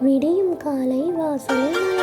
விடியும் காலை வாசலில்